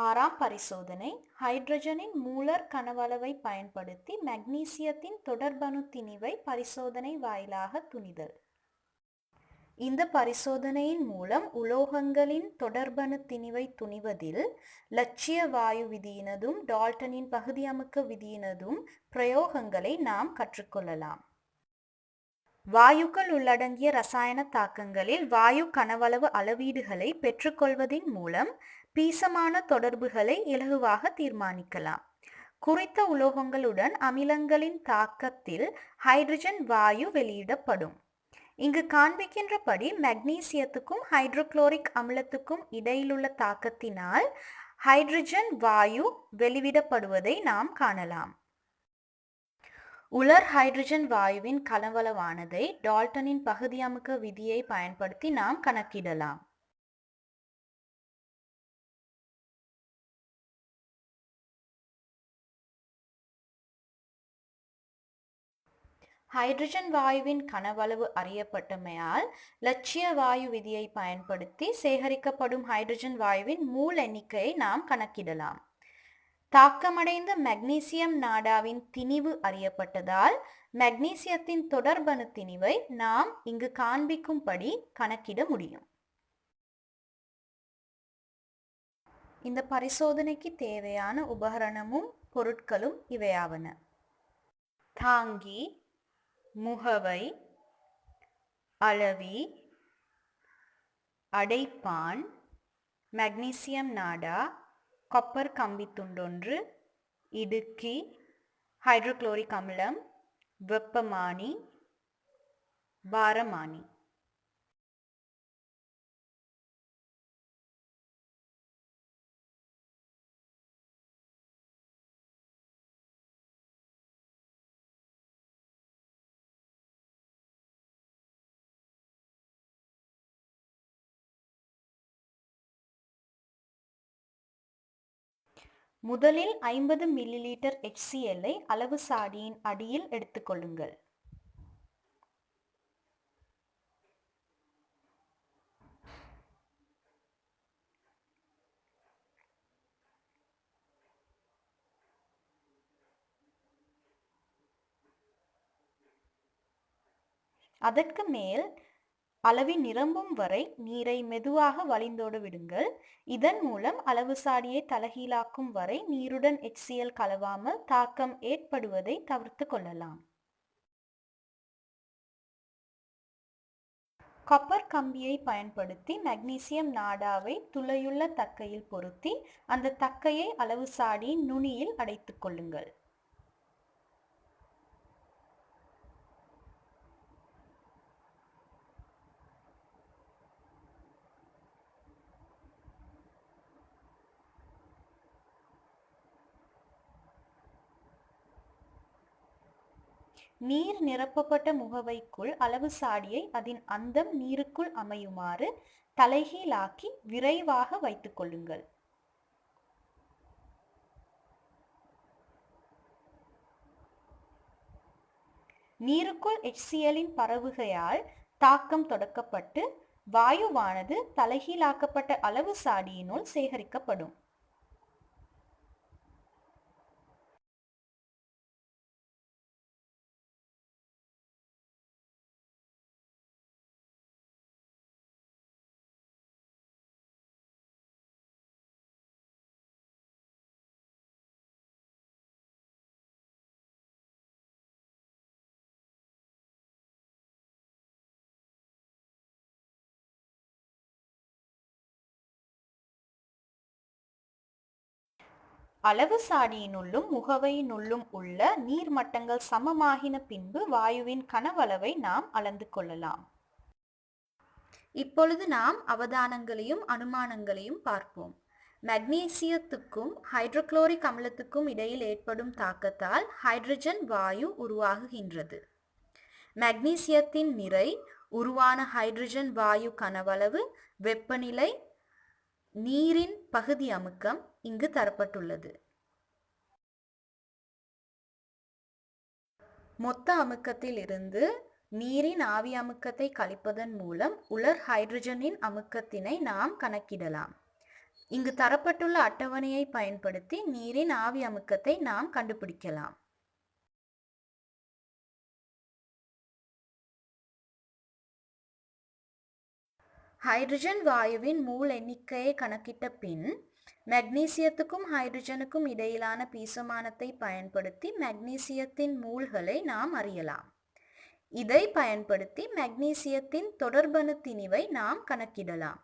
ஆறாம் பரிசோதனை. ஹைட்ரஜனின் மூலர் கனவளவை பயன்படுத்தி மக்னீசியத்தின் தொடர்பணு திணிவை பரிசோதனை வாயிலாக துணிதல். இந்த பரிசோதனையின் மூலம் உலோகங்களின் தொடர்பணு திணிவை துணிவதில் லட்சிய வாயு விதியினதும் டால்டனின் பகுதியமுக்க விதியினதும் பிரயோகங்களை நாம் கற்றுக்கொள்ளலாம். வாயுக்கள் உள்ளடங்கிய ரசாயன தாக்கங்களில் வாயு கனவளவு அளவீடுகளை பெற்றுக்கொள்வதின் மூலம் பீசமான தொடர்புகளை இலகுவாக தீர்மானிக்கலாம். குறித்த உலோகங்களுடன் அமிலங்களின் தாக்கத்தில் ஹைட்ரஜன் வாயு வெளியிடப்படும். இங்கு காண்பிக்கின்றபடி மக்னீசியத்துக்கும் ஹைட்ரோக்ளோரிக் அமிலத்துக்கும் இடையிலுள்ள தாக்கத்தினால் ஹைட்ரஜன் வாயு வெளிவிடப்படுவதை நாம் காணலாம். உலர் ஹைட்ரஜன் வாயுவின் கலவளவானதை டால்டனின் பகுதியமுக்க விதியை பயன்படுத்தி நாம் கணக்கிடலாம். ஹைட்ரஜன் வாயுவின் கனவளவு அறியப்பட்டமையால் லட்சிய வாயு விதியை பயன்படுத்தி சேகரிக்கப்படும் ஹைட்ரஜன் வாயுவின் மூல் எண்ணிக்கையை நாம் கணக்கிடலாம். தாக்கமடைந்த மெக்னீசியம் நாடாவின் திணிவு அறியப்பட்டதால் மெக்னீசியத்தின் தொடர்பணு திணிவை நாம் இங்கு காண்பிக்கும்படி கணக்கிட முடியும். இந்த பரிசோதனைக்கு தேவையான உபகரணமும் பொருட்களும் இவையாவன. தாங்கி முகவை அளவி அடைப்பான். மக்னீசியம் நாடா கொப்பர் கம்பி துண்டொன்று இடுக்கி ஹைட்ரோக்ளோரிக் அமிலம் வெப்பமானி பாரமானி. முதலில் ஐம்பது மில்லிலீட்டர் HCl-ஐ அளவு சாடியின் அடியில் எடுத்துக்கொள்ளுங்கள். அதற்கு மேல் அளவி நிரம்பும் வரை நீரை மெதுவாக வழிந்தோடு விடுங்கள். இதன் மூலம் அளவு சாடியை தலகீழாக்கும் வரை நீருடன் HCl கலவாமல் தாக்கம் ஏற்படுவதை தவிர்த்து கொள்ளலாம். கப்பர் கம்பியை பயன்படுத்தி மக்னீசியம் நாடாவை துளையுள்ள தக்கையில் பொருத்தி அந்த தக்கையை அளவு சாடியின் நுனியில் அடைத்துக் கொள்ளுங்கள். நீர் நிரப்பப்பட்ட முகவைக்குள் அளவு சாடியை அதன் அந்தம் நீருக்குள் அமையுமாறு தலைகீழாக்கி விரைவாக வைத்துக் கொள்ளுங்கள். நீருக்குள் HCl-இன் பரவுகையால் தாக்கம் தொடக்கப்பட்டு வாயுவானது தலைகீழாக்கப்பட்ட அளவு சாடியினுள் சேகரிக்கப்படும். அளவு சாடியினுள்ளும் முகவையினுள்ளும் உள்ள நீர் மட்டங்கள் சமமாகின பின்பு வாயுவின் கனவளவை நாம் அளந்து கொள்ளலாம். இப்பொழுது நாம் அவதானங்களையும் அனுமானங்களையும் பார்ப்போம். மக்னீசியத்துக்கும் ஹைட்ரோக்ளோரிக் அமிலத்துக்கும் இடையில் ஏற்படும் தாக்கத்தால் ஹைட்ரஜன் வாயு உருவாகுகின்றது. மக்னீசியத்தின் நிறை உருவான ஹைட்ரஜன் வாயு கனவளவு வெப்பநிலை நீரின் பகுதி அமுக்கம் இங்கு தரப்பட்டுள்ளது. மொத்த அமுக்கத்தில் இருந்து நீரின் ஆவி அமுக்கத்தை கழிப்பதன் மூலம் உலர் ஹைட்ரஜனின் அமுக்கத்தினை நாம் கணக்கிடலாம். இங்கு தரப்பட்டுள்ள அட்டவணையை பயன்படுத்தி நீரின் ஆவி அமுக்கத்தை நாம் கண்டுபிடிக்கலாம். ஹைட்ரஜன் வாயுவின் மூல் எண்ணிக்கையை கணக்கிட்ட பின் மெக்னீசியத்துக்கும் ஹைட்ரஜனுக்கும் இடையிலான பீசமானத்தை பயன்படுத்தி மெக்னீசியத்தின் மூல்களை நாம் அறியலாம். இதை பயன்படுத்தி மெக்னீசியத்தின் தொடர்பணு திணிவை நாம் கணக்கிடலாம்.